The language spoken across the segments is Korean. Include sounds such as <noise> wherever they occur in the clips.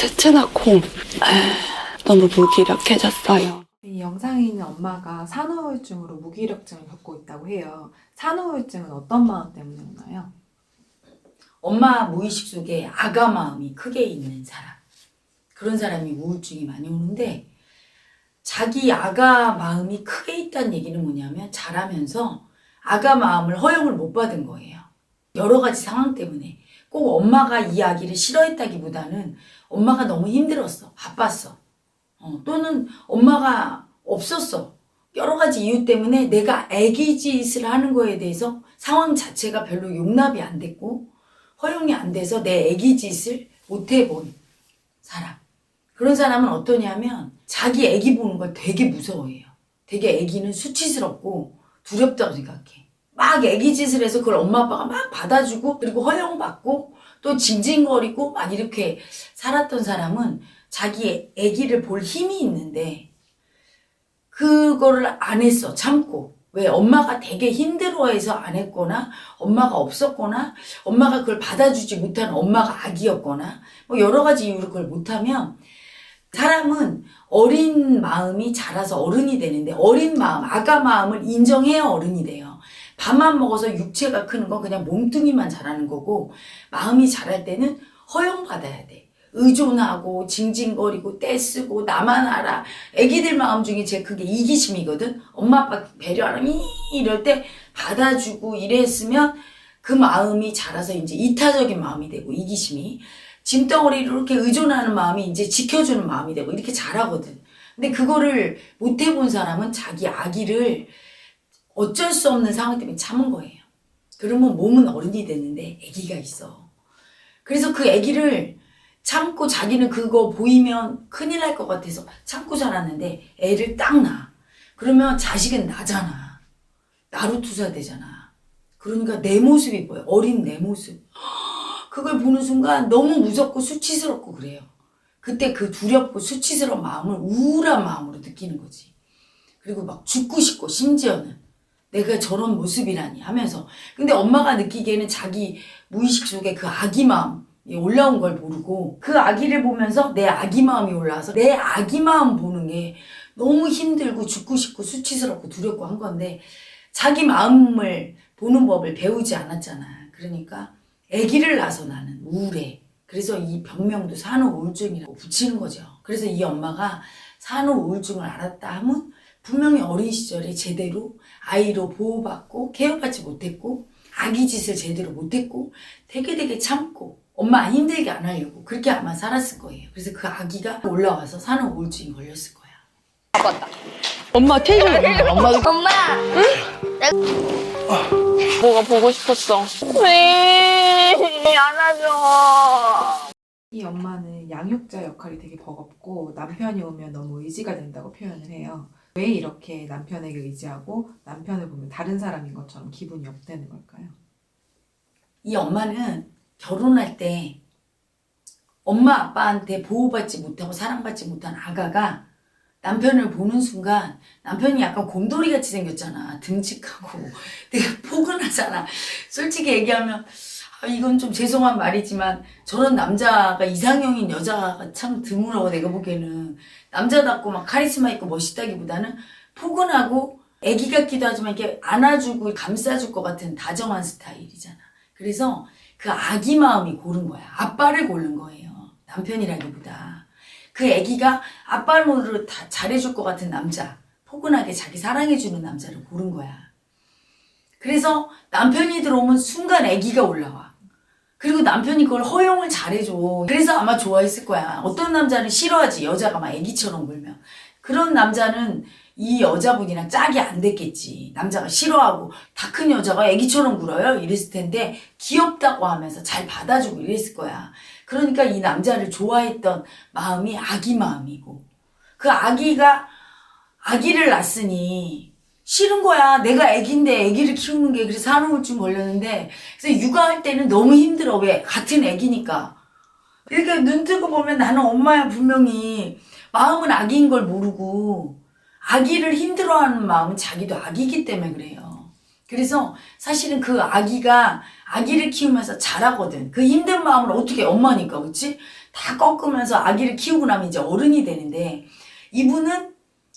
셋째나 콩 에휴, 너무 무기력해졌어요. 이 영상에 있는 엄마가 산후우울증으로 무기력증을 겪고 있다고 해요. 산후우울증은 어떤 마음 때문에 오나요? 엄마 무의식 속에 아가 마음이 크게 있는 사람. 그런 사람이 우울증이 많이 오는데 자기 아가 마음이 크게 있다는 얘기는 뭐냐면 자라면서 아가 마음을 허용을 못 받은 거예요. 여러 가지 상황 때문에 꼭 엄마가 이 아기를 싫어했다기보다는 엄마가 너무 힘들었어. 바빴어. 어, 또는 엄마가 없었어. 여러 가지 이유 때문에 내가 애기 짓을 하는 거에 대해서 상황 자체가 별로 용납이 안 됐고 허용이 안 돼서 내 애기 짓을 못 해본 사람. 그런 사람은 어떠냐면 자기 애기 보는 걸 되게 무서워해요. 되게 애기는 수치스럽고 두렵다고 생각해. 막 애기 짓을 해서 그걸 엄마 아빠가 막 받아주고 그리고 허용받고 또 징징거리고 막 이렇게 살았던 사람은 자기 애기를 볼 힘이 있는데 그거를 안 했어 참고. 왜? 엄마가 되게 힘들어해서 안 했거나 엄마가 없었거나 엄마가 그걸 받아주지 못하는 엄마가 아기였거나 뭐 여러 가지 이유로 그걸 못하면 사람은 어린 마음이 자라서 어른이 되는데 어린 마음 아가 마음을 인정해야 어른이 돼요 밥만 먹어서 육체가 크는 건 그냥 몸뚱이만 자라는 거고 마음이 자랄 때는 허용받아야 돼 의존하고 징징거리고 떼쓰고 나만 알아. 애기들 마음 중에 제일 큰게 이기심이거든. 엄마 아빠 배려하라 이 이럴 때 받아주고 이랬으면 그 마음이 자라서 이제 이타적인 마음이 되고 이기심이 짐덩어리로 이렇게 의존하는 마음이 이제 지켜주는 마음이 되고 이렇게 자라거든. 근데 그거를 못 해본 사람은 자기 아기를 어쩔 수 없는 상황 때문에 참은 거예요. 그러면 몸은 어른이 됐는데 아기가 있어. 그래서 그 아기를 참고 자기는 그거 보이면 큰일 날 것 같아서 참고 자랐는데 애를 딱 낳아. 그러면 자식은 나잖아. 나로 투사되잖아. 그러니까 내 모습이 보여. 어린 내 모습. 그걸 보는 순간 너무 무섭고 수치스럽고 그래요. 그때 그 두렵고 수치스러운 마음을 우울한 마음으로 느끼는 거지. 그리고 막 죽고 싶고 심지어는 내가 저런 모습이라니 하면서 근데 엄마가 느끼기에는 자기 무의식 속에 그 아기 마음 이 올라온 걸 모르고 그 아기를 보면서 내 아기 마음이 올라와서 내 아기 마음 보는 게 너무 힘들고 죽고 싶고 수치스럽고 두렵고 한 건데 자기 마음을 보는 법을 배우지 않았잖아. 그러니까 아기를 낳아서 나는 우울해. 그래서 이 병명도 산후우울증이라고 붙이는 거죠. 그래서 이 엄마가 산후우울증을 알았다 하면 분명히 어린 시절에 제대로 아이로 보호받고 케어받지 못했고 아기 짓을 제대로 못했고 되게 되게 참고 엄마 힘들게 안 하려고 그렇게 아마 살았을 거예요. 그래서 그 아기가 올라와서 산후 우울증이 걸렸을 거야. 엄마 텐션. 엄마도 <laughs> 엄마! 뭐가 보고 싶었어. 왜? 안아줘. 이 엄마는 양육자 역할이 되게 버겁고 남편이 오면 너무 의지가 된다고 표현을 해요. 왜 이렇게 남편에게 의지하고 남편을 보면 다른 사람인 것처럼 기분이 업되는 걸까요? 이 엄마는 결혼할 때 엄마 아빠한테 보호받지 못하고 사랑받지 못한 아가가 남편을 보는 순간 남편이 약간 곰돌이 같이 생겼잖아. 듬직하고 <laughs> 되게 포근하잖아. 솔직히 얘기하면 아, 이건 좀 죄송한 말이지만 저런 남자가 이상형인 여자가 참 드물어 내가 보기에는 남자답고 막 카리스마 있고 멋있다기보다는 포근하고 애기 같기도 하지만 이렇게 안아주고 감싸줄 것 같은 다정한 스타일이잖아. 그래서 그 아기 마음이 고른 거야. 아빠를 고른 거예요. 남편이라기보다. 그 아기가 아빠를 다 잘해줄 것 같은 남자, 포근하게 자기 사랑해주는 남자를 고른 거야. 그래서 남편이 들어오면 순간 아기가 올라와. 그리고 남편이 그걸 허용을 잘해줘. 그래서 아마 좋아했을 거야. 어떤 남자는 싫어하지. 여자가 막 아기처럼 굴면. 그런 남자는 이 여자분이랑 짝이 안 됐겠지. 남자가 싫어하고 다 큰 여자가 아기처럼 굴어요. 이랬을 텐데 귀엽다고 하면서 잘 받아주고 이랬을 거야. 그러니까 이 남자를 좋아했던 마음이 아기 마음이고 그 아기가 아기를 낳았으니 싫은 거야. 내가 아기인데 아기를 키우는 게 그래서 산후우울증 걸렸는데 그래서 육아할 때는 너무 힘들어. 왜? 같은 아기니까. 이렇게 눈 뜨고 보면 나는 엄마야 분명히 마음은 아기인 걸 모르고 아기를 힘들어하는 마음은 자기도 아기이기 때문에 그래요. 그래서 사실은 그 아기가 아기를 키우면서 잘하거든. 그 힘든 마음을 어떻게 엄마니까 그치? 다 꺾으면서 아기를 키우고 나면 이제 어른이 되는데 이분은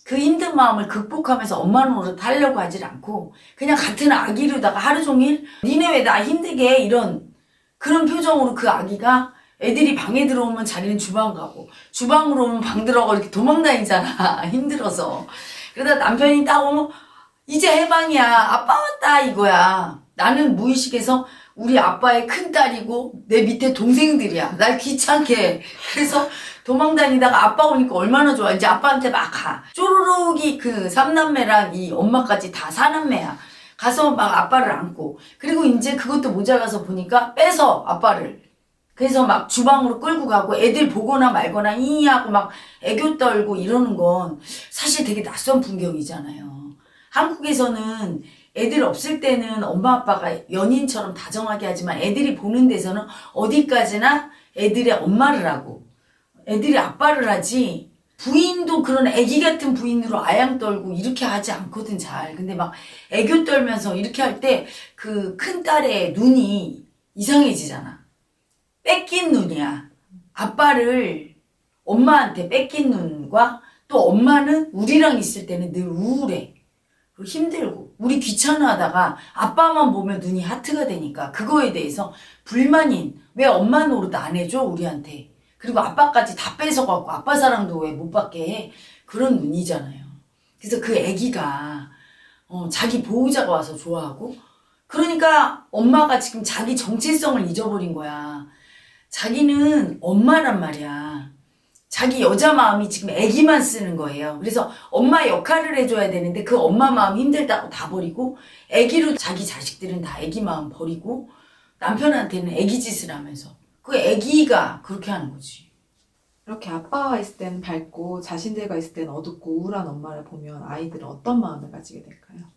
그 힘든 마음을 극복하면서 엄마 노릇 하려고 하질 않고 그냥 같은 아기로다가 하루 종일 니네 왜 나 힘들게 해? 이런 그런 표정으로 그 아기가 애들이 방에 들어오면 자기는 주방 가고 주방으로 오면 방 들어가고 이렇게 도망다니잖아. <laughs> 힘들어서. 그러다 남편이 딱 오면 이제 해방이야. 아빠 왔다 이거야. 나는 무의식에서 우리 아빠의 큰 딸이고 내 밑에 동생들이야. 날 귀찮게. 그래서 도망다니다가 아빠 오니까 얼마나 좋아. 이제 아빠한테 막 가. 쪼르륵이 그 삼남매랑 이 엄마까지 다 사남매야. 가서 막 아빠를 안고. 그리고 이제 그것도 모자라서 보니까 빼서 아빠를. 그래서 막 주방으로 끌고 가고 애들 보거나 말거나 이 하고 막 애교 떨고 이러는 건 사실 되게 낯선 풍경이잖아요. 한국에서는 애들 없을 때는 엄마 아빠가 연인처럼 다정하게 하지만 애들이 보는 데서는 어디까지나 애들의 엄마를 하고 애들이 아빠를 하지 부인도 그런 애기 같은 부인으로 아양 떨고 이렇게 하지 않거든 잘. 근데 막 애교 떨면서 이렇게 할 때 그 큰 딸의 눈이 이상해지잖아. 뺏긴 눈이야. 아빠를 엄마한테 뺏긴 눈과 또 엄마는 우리랑 있을 때는 늘 우울해. 힘들고 우리 귀찮아하다가 아빠만 보면 눈이 하트가 되니까 그거에 대해서 불만인 왜 엄마 노릇 안 해줘 우리한테 그리고 아빠까지 다 뺏어갖고 아빠 사랑도 왜 못 받게 해 그런 눈이잖아요. 그래서 그 애기가 어, 자기 보호자가 와서 좋아하고 그러니까 엄마가 지금 자기 정체성을 잊어버린 거야. 자기는 엄마란 말이야. 자기 여자 마음이 지금 애기만 쓰는 거예요. 그래서 엄마 역할을 해줘야 되는데 그 엄마 마음 힘들다고 다 버리고 애기로 자기 자식들은 다 애기 마음 버리고 남편한테는 애기 짓을 하면서 그 애기가 그렇게 하는 거지. 이렇게 아빠와 있을 때는 밝고 자신들과 있을 때는 어둡고 우울한 엄마를 보면 아이들은 어떤 마음을 가지게 될까요?